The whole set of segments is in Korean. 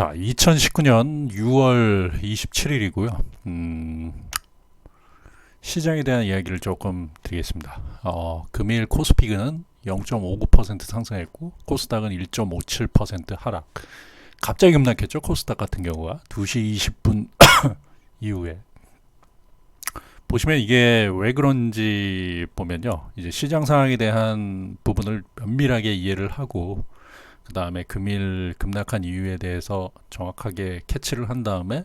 자, 2019년 6월 27일이고요. 음, 시장에 대한 이야기를 조금 드리겠습니다. 어, 금일 코스피그는 0.59% 상승했고 코스닥은 1.57% 하락. 갑자기 급락했죠. 코스닥 같은 경우가 2시 20분 이후에 보시면 이게 왜 그런지 보면요. 이제 시장 상황에 대한 부분을 면밀하게 이해를 하고 그 다음에 금일 급락한 이유에 대해서 정확하게 캐치를 한 다음에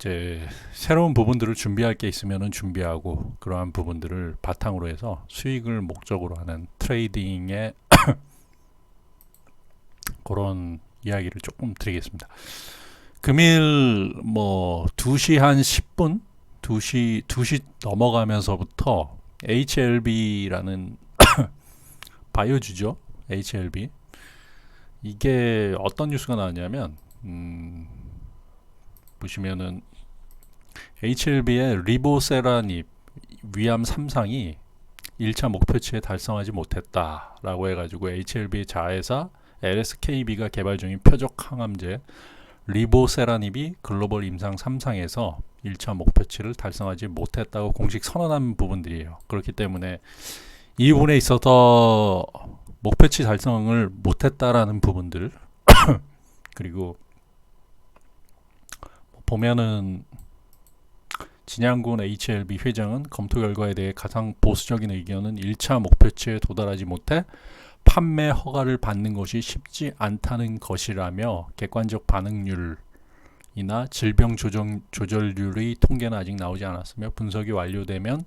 이제 새로운 부분들을 준비할 게 있으면은 준비하고 그러한 부분들을 바탕으로 해서 수익을 목적으로 하는 트레이딩의 그런 이야기를 조금 드리겠습니다. 금일 뭐 2시 한 10분 2시 2시 넘어가면서부터 HLB라는 바이오주죠. HLB 이게 어떤 뉴스가 나왔냐면 음, 보시면은 HLB의 리보세라닙 위암 3상이 1차 목표치에 달성하지 못했다라고 해가지고 HLB 자회사 LSKB가 개발 중인 표적 항암제 리보세라닙이 글로벌 임상 3상에서 1차 목표치를 달성하지 못했다고 공식 선언한 부분들이에요. 그렇기 때문에 이 부분에 있어서 목표치 달성을 못했다라는 부분들. 그리고 보면은 진양군 HLB 회장은 검토 결과에 대해 가장 보수적인 의견은 1차 목표치에 도달하지 못해 판매 허가를 받는 것이 쉽지 않다는 것이라며 객관적 반응률이나 질병 조정, 조절률의 통계는 아직 나오지 않았으며 분석이 완료되면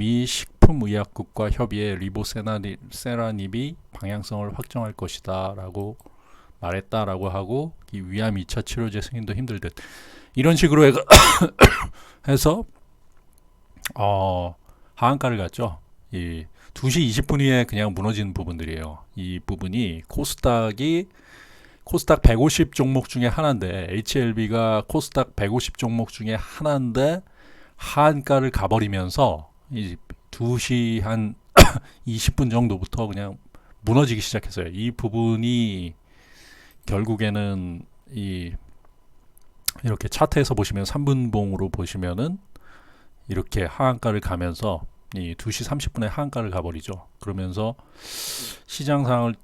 미 식품의약국과 협의해 리보세라닙이 방향성을 확정할 것이다라고 말했다라고 하고 이 위암 2차 치료제 승인도 힘들 듯 이런 식으로 해서 어 하한가를 갔죠. 이 2시 20분 후에 그냥 무너지는 부분들이에요. 이 부분이 코스닥이 코스닥 150 종목 중에 하나인데 HLB가 코스닥 150 종목 중에 하나인데 하한가를 가버리면서 이 2시 한 20분 정도부터 그냥 무너지기 시작했어요. 이 부분이 결국에는 이 이렇게 차트에서 보시면 3분봉으로 보시면은 이렇게 하한가를 가면서 이 2시 30분에 하한가를 가버리죠. 그러면서 시장 상황을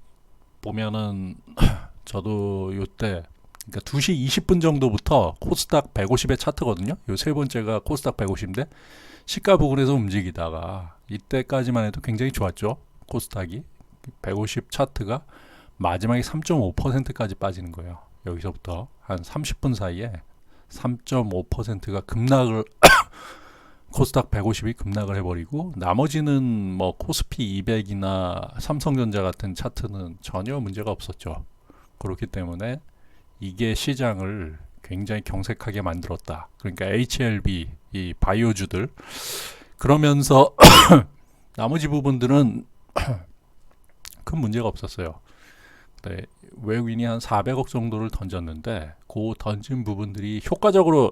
보면은 저도 요때 그러니까 2시 20분 정도부터 코스닥 150의 차트거든요. 요 세 번째가 코스닥 150인데 시가 부근에서 움직이다가 이때까지만 해도 굉장히 좋았죠. 코스닥이 150 차트가 마지막에 3.5%까지 빠지는 거예요. 여기서부터 한 30분 사이에 3.5%가 급락을 코스닥 150이 급락을 해버리고 나머지는 뭐 코스피 200이나 삼성전자 같은 차트는 전혀 문제가 없었죠. 그렇기 때문에 이게 시장을 굉장히 경색하게 만들었다. 그러니까 HLB 이 바이오주들 그러면서 나머지 부분들은 큰 문제가 없었어요. 네, 외국인이 한 400억 정도를 던졌는데 그 던진 부분들이 효과적으로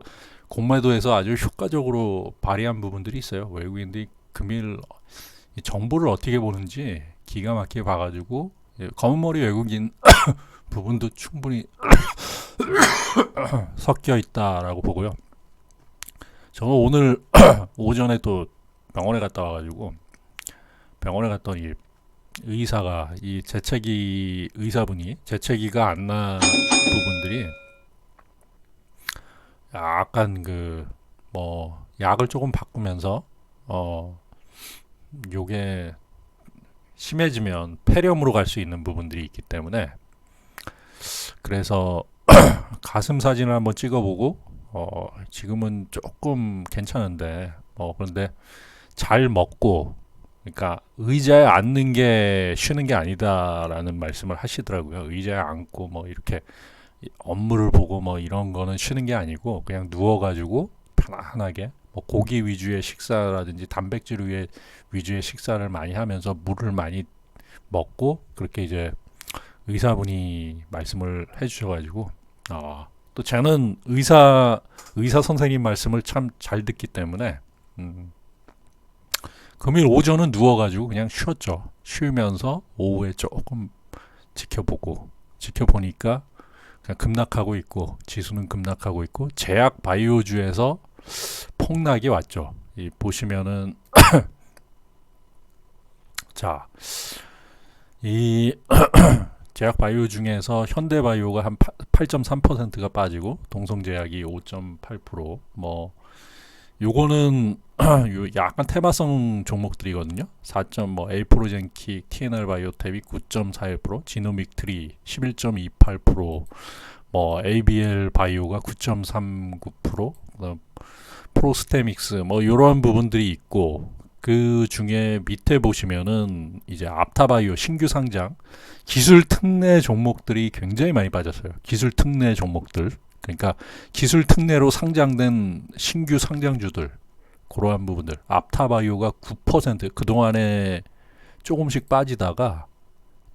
공매도에서 아주 효과적으로 발휘한 부분들이 있어요. 외국인들이 금일 정보를 어떻게 보는지 기가 막히게 봐가지고 예, 검은머리 외국인 부분도 충분히 섞여 있다라고 보고요. 저는 오늘 오전에 또 병원에 갔다 와가지고 병원에 갔더니 의사가 이 재채기 의사분이 재채기가 안난 부분들이 약간 그 뭐 약을 조금 바꾸면서 어 요게 심해지면 폐렴으로 갈 수 있는 부분들이 있기 때문에 그래서 가슴 사진을 한번 찍어보고 어 지금은 조금 괜찮은데 어 그런데 잘 먹고 그러니까 의자에 앉는 게 쉬는 게 아니다라는 말씀을 하시더라고요. 의자에 앉고 뭐 이렇게 업무를 보고 뭐 이런 거는 쉬는 게 아니고 그냥 누워가지고 편안하게 뭐 고기 위주의 식사라든지 단백질 위에 위주의 식사를 많이 하면서 물을 많이 먹고 그렇게 이제 의사분이 말씀을 해주셔가지고 어, 또 저는 의사 의사 선생님 말씀을 참 잘 듣기 때문에 음, 금일 오전은 누워가지고 그냥 쉬었죠. 쉬면서 오후에 조금 지켜보고 지켜보니까 그냥 급락하고 있고 지수는 급락하고 있고 제약 바이오주에서 폭락이 왔죠. 이 보시면은 자, 이 제약 바이오 중에서 현대 바이오가 한 8.3%가 빠지고 동성제약이 5.8%, 뭐 요거는 요 약간 테마성 종목들이거든요. 4.뭐 에이프로젠킥, TNR 바이오텍이 9.41%, 지노믹 트리 11.28%, 뭐 ABL 바이오가 9.39%, 그다음 프로스테믹스 뭐 이런 부분들이 있고 그 중에 밑에 보시면은 이제 앞타바이오 신규 상장 기술 특례 종목들이 굉장히 많이 빠졌어요. 기술 특례 종목들 그러니까 기술 특례로 상장된 신규 상장주들 그러한 부분들 앞타바이오가 9% 그동안에 조금씩 빠지다가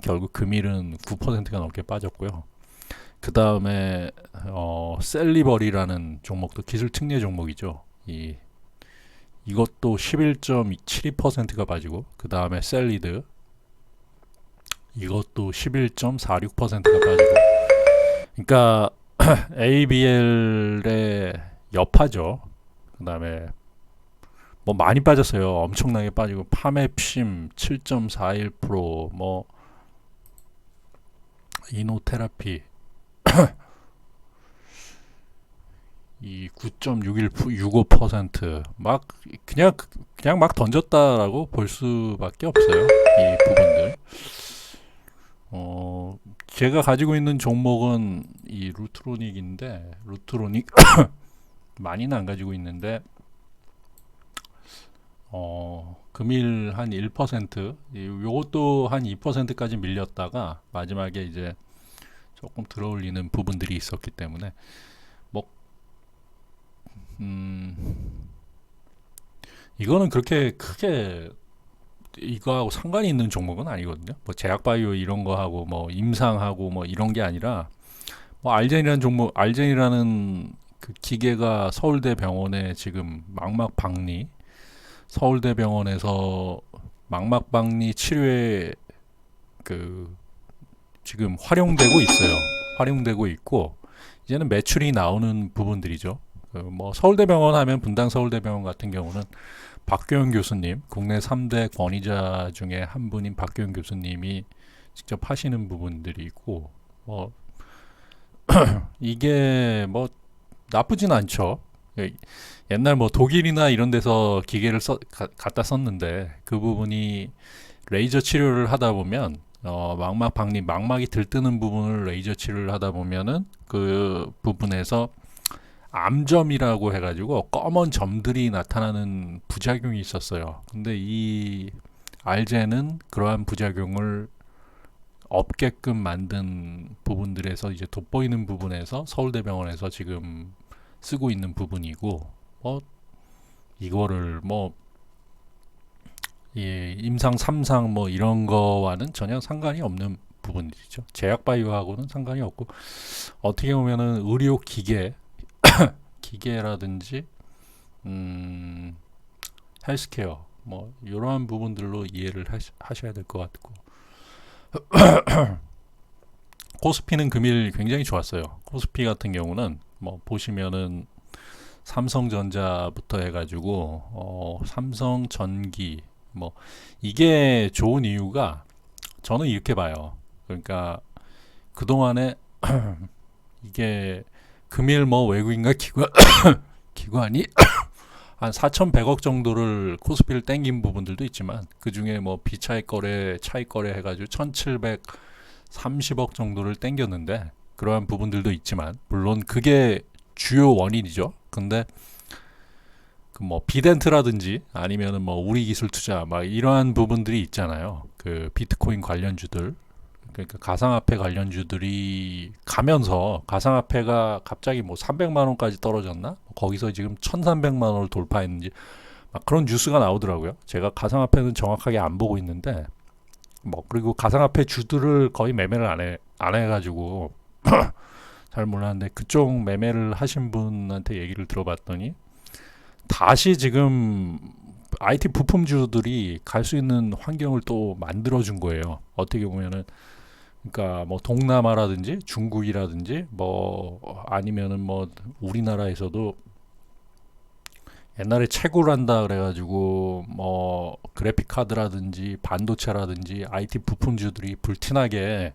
결국 금일은 9%가 넘게 빠졌고요. 그 다음에 어, 셀리버리라는 종목도 기술 특례 종목이죠. 이 이것도 11.72%가 빠지고 그 다음에 셀리드 이것도 11.46%가 빠지고 그러니까 ABL의 여파죠. 그 다음에 뭐 많이 빠졌어요. 엄청나게 빠지고 파메심 7.41%뭐 이노테라피 이 9.6165%막 그냥 그냥 막 던졌다라고 볼 수밖에 없어요. 이 부분들. 어 제가 가지고 있는 종목은 이 루트로닉인데 루트로닉 많이는 안 가지고 있는데 어 금일 한 1%, 이- 요것도 한 2%까지 밀렸다가 마지막에 이제 조금 들어올리는 부분들이 있었기 때문에 뭐 음, 이거는 그렇게 크게 이거하고 상관이 있는 종목은 아니거든요. 뭐 제약바이오 이런 거 하고 뭐 임상하고 뭐 이런 게 아니라 뭐 알젠이라는 종목, 알젠이라는 그 기계가 서울대 병원에 지금 망막 박리 서울대 병원에서 망막 박리 치료에 그 지금 활용되고 있어요. 활용되고 있고 이제는 매출이 나오는 부분들이죠. 그뭐 서울대병원 하면 분당 서울대병원 같은 경우는 박교영 교수님, 국내 3대 권위자 중에 한 분인 박교영 교수님이 직접 하시는 부분들이 있고 뭐 이게 뭐 나쁘진 않죠. 예, 옛날 뭐 독일이나 이런 데서 기계를 써, 가, 갖다 썼는데 그 부분이 레이저 치료를 하다 보면 어, 망막 박리 망막이 들뜨는 부분을 레이저 치료를 하다 보면은 그 부분에서 암점이라고 해가지고 검은 점들이 나타나는 부작용이 있었어요. 근데 이 알제는 그러한 부작용을 없게끔 만든 부분들에서 이제 돋보이는 부분에서 서울대병원에서 지금 쓰고 있는 부분이고 뭐 이거를 뭐 예, 임상 3상 뭐 이런 거와는 전혀 상관이 없는 부분이죠. 제약 바이오하고는 상관이 없고 어떻게 보면은 의료 기계 기계라든지 음 헬스케어 뭐 이러한 부분들로 이해를 하시, 하셔야 될 것 같고 코스피는 금일 굉장히 좋았어요. 코스피 같은 경우는 뭐 보시면은 삼성전자부터 해가지고 어, 삼성전기 뭐 이게 좋은 이유가 저는 이렇게 봐요. 그러니까 그 동안에 이게 금일 뭐 외국인과 기관 기관이 한 4,100억 정도를 코스피를 땡긴 부분들도 있지만 그 중에 뭐 비차익 거래, 차익 거래 해가지고 1,730억 정도를 땡겼는데 그러한 부분들도 있지만 물론 그게 주요 원인이죠. 근데 그 뭐 비덴트라든지 아니면은 뭐 우리 기술 투자 막 이러한 부분들이 있잖아요. 그 비트코인 관련주들 그러니까 가상화폐 관련주들이 가면서 가상화폐가 갑자기 뭐 300만 원까지 떨어졌나? 거기서 지금 1,300만 원을 돌파했는지 막 그런 뉴스가 나오더라고요. 제가 가상화폐는 정확하게 안 보고 있는데 뭐 그리고 가상화폐 주들을 거의 매매를 안 해 안 해가지고 잘 몰랐는데 그쪽 매매를 하신 분한테 얘기를 들어봤더니 다시 지금 IT 부품주들이 갈 수 있는 환경을 또 만들어 준 거예요. 어떻게 보면은 그러니까 뭐 동남아라든지 중국이라든지 뭐 아니면은 뭐 우리나라에서도 옛날에 채굴한다 그래가지고 뭐 그래픽 카드라든지 반도체라든지 IT 부품주들이 불티나게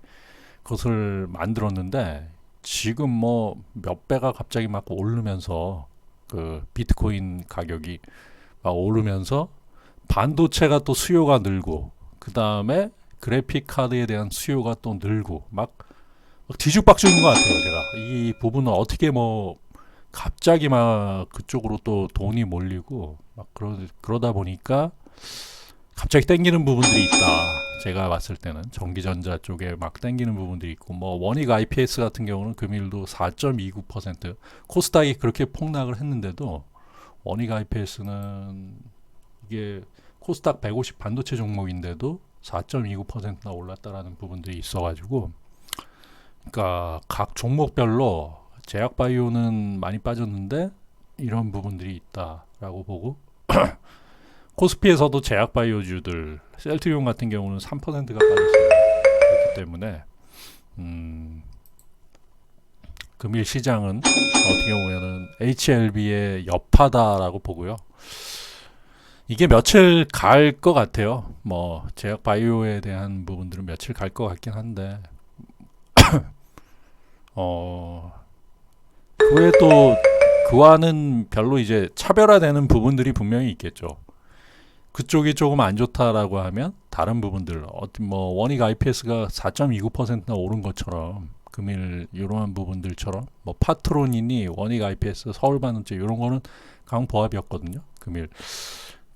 그것을 만들었는데 지금 뭐 몇 배가 갑자기 막 오르면서 그 비트코인 가격이 막 오르면서 반도체가 또 수요가 늘고 그 다음에 그래픽 카드에 대한 수요가 또 늘고 막, 막 뒤죽박죽인 것 같아요 제가 이 부분은 어떻게 뭐 갑자기 막 그쪽으로 또 돈이 몰리고 막 그러, 그러다 보니까 갑자기 땡기는 부분들이 있다. 제가 봤을 때는 전기전자 쪽에 막 땡기는 부분들이 있고 뭐 원익 IPS 같은 경우는 금일도 4.29% 코스닥이 그렇게 폭락을 했는데도 원익 IPS는 이게 코스닥 150 반도체 종목인데도 4.29%나 올랐다라는 부분들이 있어가지고 그러니까 각 종목별로 제약 바이오는 많이 빠졌는데 이런 부분들이 있다라고 보고 코스피에서도 제약 바이오주들 셀트리온 같은 경우는 3%가 빠졌어요. 그렇기 때문에 음, 금일 시장은 어떻게 보면은 HLB의 여파다라고 보고요. 이게 며칠 갈 것 같아요. 뭐 제약 바이오에 대한 부분들은 며칠 갈 것 같긴 한데 어 그외 또 그와는 별로 이제 차별화되는 부분들이 분명히 있겠죠. 그쪽이 조금 안 좋다라고 하면 다른 부분들 어떤 뭐 원익 IPS가 4.29%나 오른 것처럼 금일 이러한 부분들처럼 뭐 파트론이니 원익 IPS 서울 반도체 이런 거는 강보합이었거든요. 금일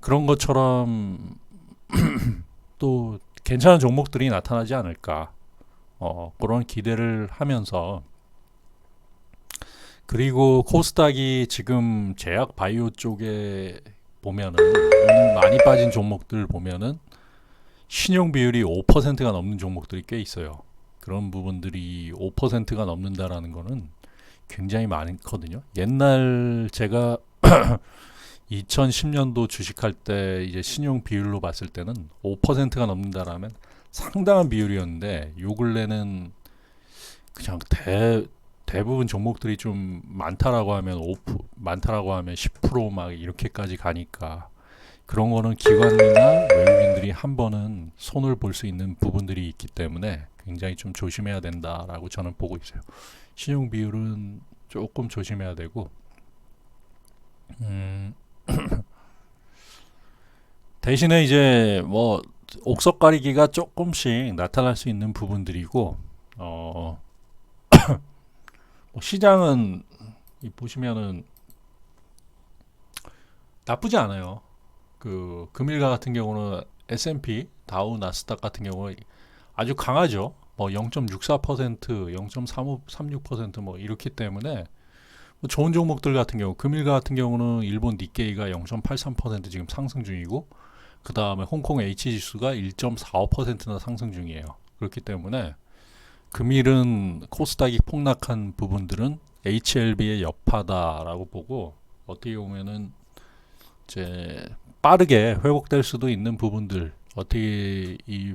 그런 것처럼 또 괜찮은 종목들이 나타나지 않을까 어, 그런 기대를 하면서 그리고 코스닥이 지금 제약 바이오 쪽에 보면은 많이 빠진 종목들 보면은 신용 비율이 5%가 넘는 종목들이 꽤 있어요. 그런 부분들이 5%가 넘는다라는 거는 굉장히 많거든요. 옛날 제가 2010년도 주식할 때 이제 신용 비율로 봤을 때는 5%가 넘는다라면 상당한 비율이었는데 요 근래는 그냥 대 대부분 종목들이 좀 많다라고 하면 5 많다라고 하면 10%막 이렇게까지 가니까 그런 거는 기관이나 외국인들이 한 번은 손을 볼 수 있는 부분들이 있기 때문에 굉장히 좀 조심해야 된다라고 저는 보고 있어요. 신용 비율은 조금 조심해야 되고 음 대신에 이제 뭐 옥석 가리기가 조금씩 나타날 수 있는 부분들이고 어 뭐 시장은 이 보시면은 나쁘지 않아요. 그 금일가 같은 경우는 S&P, 다우, 나스닥 같은 경우 아주 강하죠. 뭐 0.64%, 0.36%뭐 이렇기 때문에 뭐 좋은 종목들 같은 경우 금일가 같은 경우는 일본 니케이가 0.83% 지금 상승 중이고 그 다음에 홍콩 H 지수가 1.45%나 상승 중이에요. 그렇기 때문에 금일은 코스닥이 폭락한 부분들은 HLB의 여파다라고 보고 어떻게 보면은 이제 빠르게 회복될 수도 있는 부분들 어떻게 이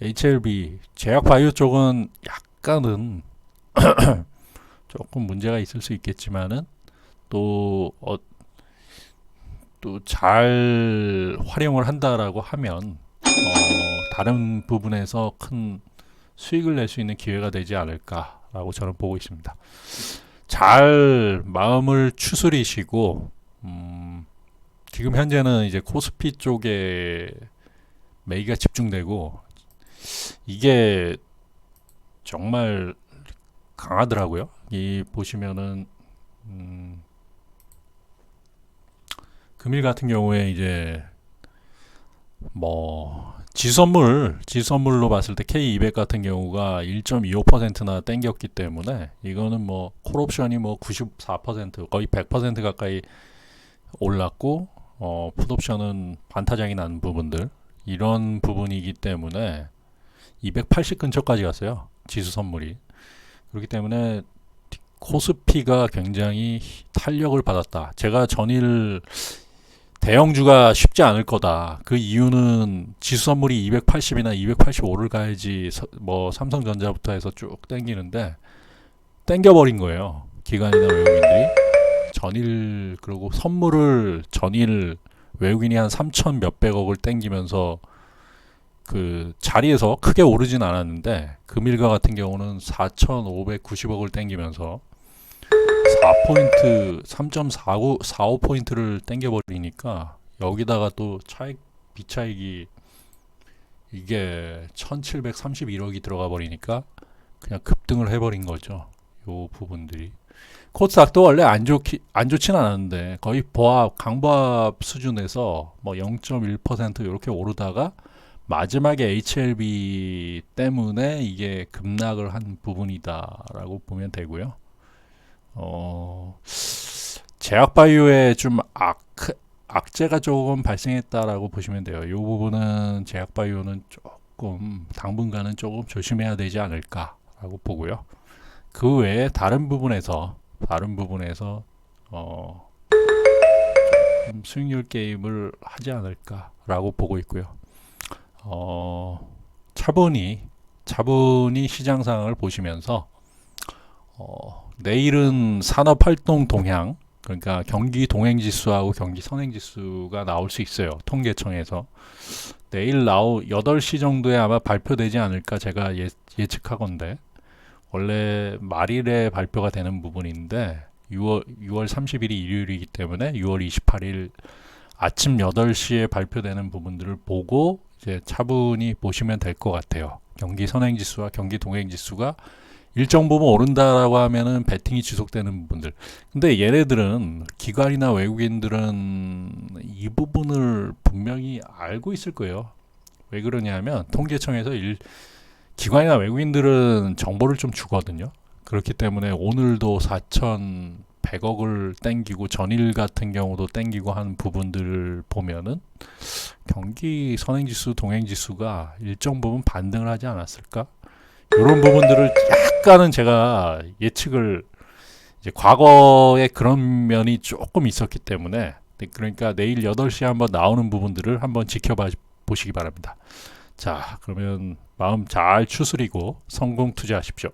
HLB 제약 바이오 쪽은 약간은 조금 문제가 있을 수 있겠지만은 또 어, 또잘 활용을 한다라고 하면 어, 다른 부분에서 큰 수익을 낼 수 있는 기회가 되지 않을까라고 저는 보고 있습니다. 잘 마음을 추스리시고 음, 지금 현재는 이제 코스피 쪽에 매기가 집중되고 이게 정말 강하더라고요. 이 보시면은 음, 금일 같은 경우에 이제 뭐 지선물, 지선물로 봤을 때 K200 같은 경우가 1.25%나 땡겼기 때문에 이거는 뭐 콜옵션이 뭐 94% 거의 100% 가까이 올랐고 어, 풋옵션은 반타작이 난 부분들 이런 부분이기 때문에 280 근처까지 갔어요. 지수 선물이. 그렇기 때문에 코스피가 굉장히 탄력을 받았다. 제가 전일 대형주가 쉽지 않을 거다. 그 이유는 지수 선물이 280이나 285를 가야지 서- 뭐 삼성전자부터 해서 쭉 땡기는데 땡겨버린 거예요. 기관이나 외국인들이 전일 그리고 선물을 전일 외국인이 한 3천 몇백억을 땡기면서 그 자리에서 크게 오르진 않았는데 금일가 같은 경우는 4,590억을 땡기면서 4포인트 3.49 45포인트를 땡겨 버리니까 여기다가 또 차익 비차익이 이게 1,731억이 들어가 버리니까 그냥 급등을 해 버린 거죠. 요 부분들이 코스닥도 원래 안 좋기 안 좋진 않았는데 거의 보합 강보합 수준에서 뭐 0.1% 이렇게 오르다가 마지막에 HLB 때문에 이게 급락을 한 부분이다라고 보면 되고요. 어, 제약바이오에 좀 악, 악재가 조금 발생했다라고 보시면 돼요. 이 부분은 제약바이오는 조금 당분간은 조금 조심해야 되지 않을까라고 보고요. 그 외에 다른 부분에서 다른 부분에서 어, 좀 수익률 게임을 하지 않을까라고 보고 있고요. 어, 차분히 차분히 시장 상황을 보시면서 어, 내일은 산업 활동 동향 그러니까 경기 동행 지수하고 경기 선행 지수가 나올 수 있어요. 통계청에서 내일 나오 8시 정도에 아마 발표되지 않을까 제가 예, 예측하건데 원래 말일에 발표가 되는 부분인데 6월 6월 30일이 일요일이기 때문에 6월 28일 아침 8시에 발표되는 부분들을 보고 이제 차분히 보시면 될 것 같아요. 경기 선행지수와 경기 동행지수가 일정 부분 오른다라고 하면은 베팅이 지속되는 부분들. 근데 얘네들은 기관이나 외국인들은 이 부분을 분명히 알고 있을 거예요. 왜 그러냐면 통계청에서 일 기관이나 외국인들은 정보를 좀 주거든요. 그렇기 때문에 오늘도 4,100억을 땡기고 전일 같은 경우도 땡기고 하는 부분들을 보면은 경기 선행지수, 동행지수가 일정 부분 반등을 하지 않았을까? 이런 부분들을 약간은 제가 예측을 이제 과거에 그런 면이 조금 있었기 때문에 네, 그러니까 내일 8시에 한번 나오는 부분들을 한번 지켜봐 보시기 바랍니다. 자, 그러면 마음 잘 추스리고 성공 투자하십시오.